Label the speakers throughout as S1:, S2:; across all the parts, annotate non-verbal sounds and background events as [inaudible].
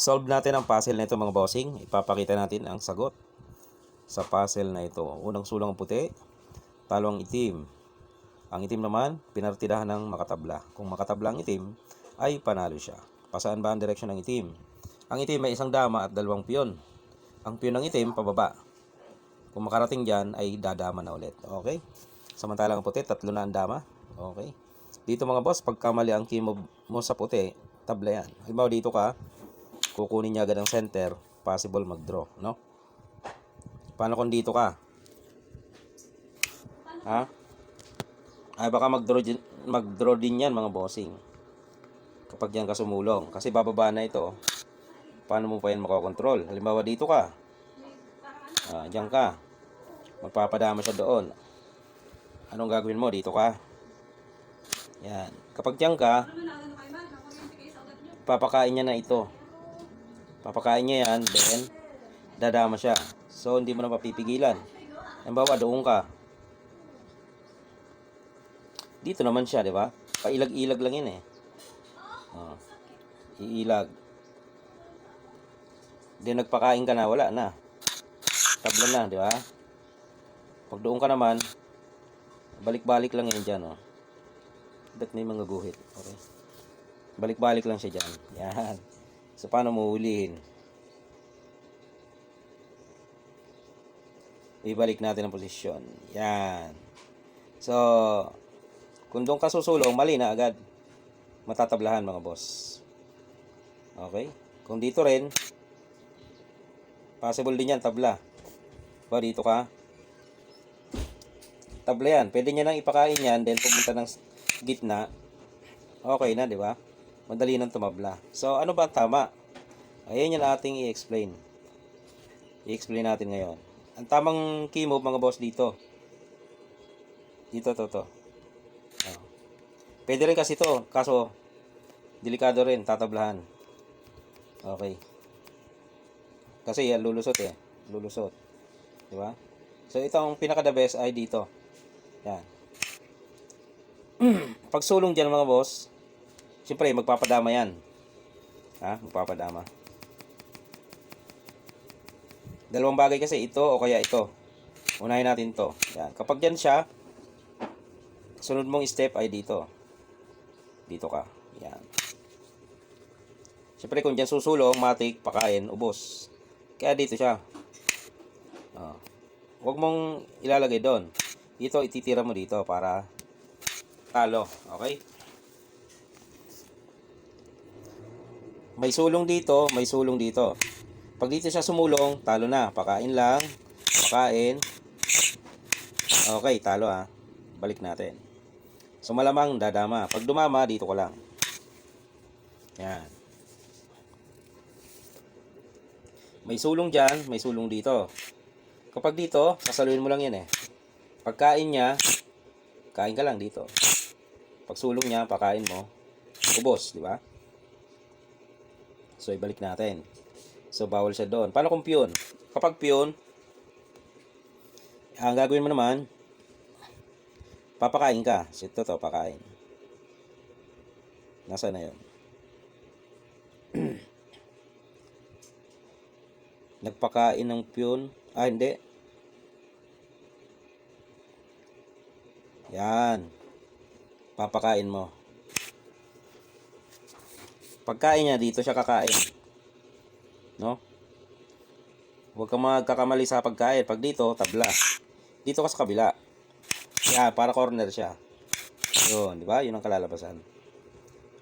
S1: Solve natin ang puzzle na ito mga bossing. Ipapakita natin ang sagot sa puzzle na ito. Unang sulong ang puti, talo ang itim. Ang itim naman, pinartidahan ng makatabla. Kung makatabla ang itim, ay panalo siya. Pasaan ba ang direksyon ng itim? Ang itim may isang dama at dalawang piyon. Ang piyon ng itim, pababa. Kung makarating dyan, ay dadama na ulit. Okay? Samantalang ang puti, tatlo na ang dama. Okay? Dito mga boss, pagkamali ang mo, mo sa puti, tabla yan. Halimbawa dito ka, kukunin niya agad ang center, possible mag-draw, no? Paano kung dito ka? Ha? Ay baka mag-draw din, mag-draw din yan mga bossing. Kapag yan ka sumulong. Kasi bababa na ito. Paano mo pa yan makokontrol? Halimbawa dito ka. Ah, diyan ka. Magpapadama siya doon. Anong gagawin mo? Dito ka. Yan. Kapag diyan ka, papakain niya na ito. Papakain niya yan, then dadama siya. So, hindi mo na mapipigilan. Halimbawa, doon ka. Dito naman siya, di ba? Pailag-ilag lang yun eh. Oh. Iilag. Then nagpakain ka na, wala na. Tabla na, di ba? Pag doon ka naman, balik-balik lang yan dyan, oh. Ba't may mga guhit? Okay. Balik-balik lang siya dyan. Yan. So, paano mo hulihin? Ibalik natin ang posisyon. Yan. So, kung doon ka susulong, mali na agad. Matatablahan mga boss. Okay? Kung dito rin, possible din yan, tabla. Ba, dito ka. Tabla yan. Pwede niya nang ipakain yan, then pumunta ng gitna. Okay na, di ba? Madali nang tumabla. So, ano ba ang tama? Ayan yung ating i-explain. I-explain natin ngayon. Ang tamang key move, mga boss, dito. Dito, to, to. Oh. Pwede rin kasi to, kaso delikado rin, tatablahan. Okay. Kasi yan, lulusot eh. Lulusot. Di ba? So, ito ang pinaka the best ay dito. Yan. [clears throat] Pag sulong dyan mga boss, siyempre magpapadama yan. Ha? Magpapadama. Dalawang bagay kasi ito o kaya ito. Unahin natin to. Yan. Kapag yan siya, sunod mong step ay dito. Dito ka. Yan. Siyempre kung dyan susulong, matik, pakain, ubos. Kaya dito siya. Oh. Huwag mong ilalagay doon. Dito, ititira mo dito para talo. Okay? May sulong dito, may sulong dito. Pag dito siya sumulong, talo na. Pakain lang. Pakain. Okay, talo ah. Balik natin. So malamang dadama. Pag dumama, dito ko lang. Yan. May sulong dyan, may sulong dito. Kapag dito, sasaluhin mo lang yan eh. Pagkain niya, kain ka lang dito. Pag sulong niya, pakain mo, ubos, di ba? So, ibalik natin. So, bawal siya doon. Paano kung piyon? Kapag piyon, ang gagawin mo naman, papakain ka. So, ito to, pakain. Nasaan na yun? [clears throat] Nagpakain ng piyon. Ah, hindi. Yan. Papakain mo. Pagkain niya, dito siya kakain. No? Huwag kang magkakamali sa pagkain. Pag dito, tabla. Dito ka sa kabila. Yan, para corner siya. Yun, di ba? Yun ang kalalabasan.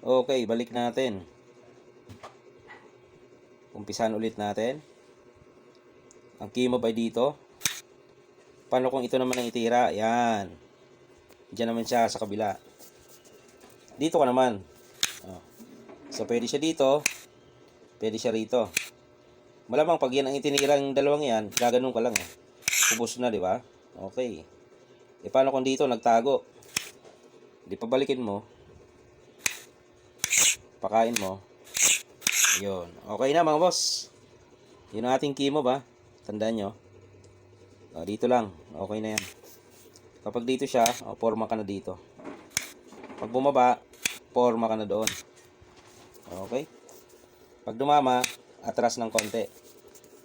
S1: Okay, balik natin. Umpisan ulit natin. Ang key mo ba dito? Paano kung ito naman ang itira? Yan. Diyan naman siya sa kabila. Dito ka naman. Oh. So, pwede siya dito. Pwede siya rito. Malamang pag yan ang itinira ng dalawang yan, gaganon ka lang eh. Ubus na, di ba? Okay. E paano kung dito nagtago? Di pabalikin mo. Pakain mo. Yun. Okay na mga boss. Yun ang ating key mo ba? Tandaan nyo. O, dito lang. Okay na yan. Kapag dito siya, o, forma ka na dito. Pag bumaba, forma ka na doon. Okay? Pag dumama, atras ng konti.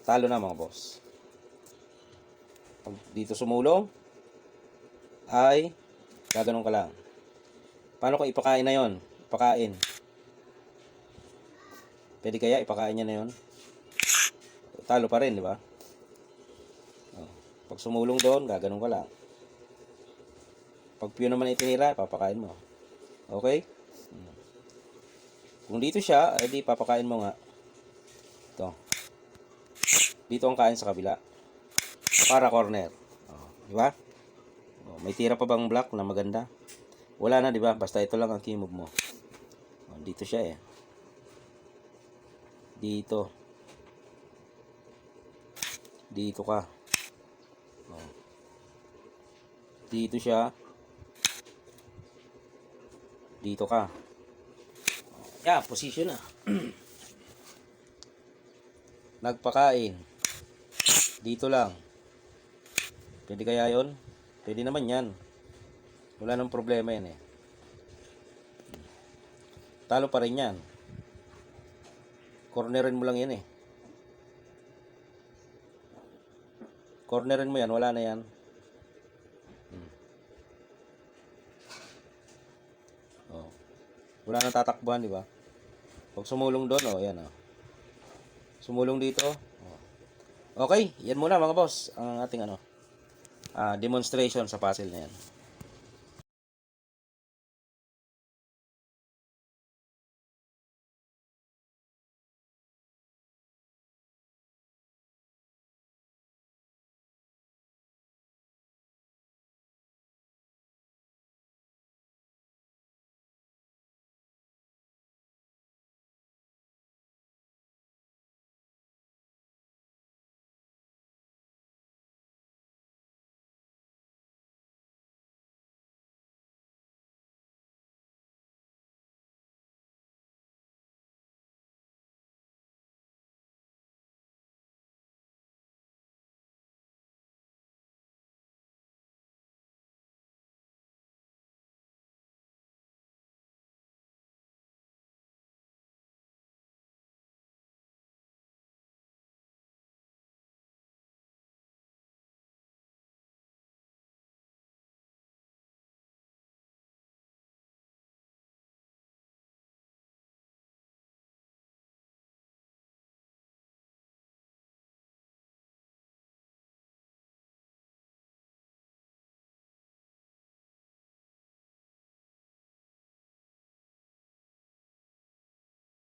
S1: Talo na mga boss. Pag dito sumulong, ay gaganon ka lang. Paano ko ipakain na yon? Ipakain. Pwede kaya ipakain niya na yon? Talo pa rin, di ba? Oh. Pag sumulong doon, gaganon ka lang. Pag piyo naman itinira, papakain mo. Okay? Kung dito siya, edi papakain mo nga. Ito. Dito ang kain sa kabila. Para corner. Oh, di ba? Oh, may tira pa bang block na maganda? Wala na, di ba? Basta ito lang ang move mo. Oh, dito siya eh. Dito. Dito ka. Oh. Dito siya. Dito ka. Yeah, position na. [clears throat] Nagpakain. Dito lang. Pwede kaya yon? Pwede naman yan. Wala nang problema yan eh. Talo pa rin yan. Cornerin mo lang yan eh. Cornerin mo yan, wala na yan. Hmm. Oh. Wala nang tatakbuhan, di ba? Pag sumulong doon, oh, yan oh. Sumulong dito. Oh. Okay, yan muna mga boss. Ang ating ano, ah, demonstration sa puzzle na yan.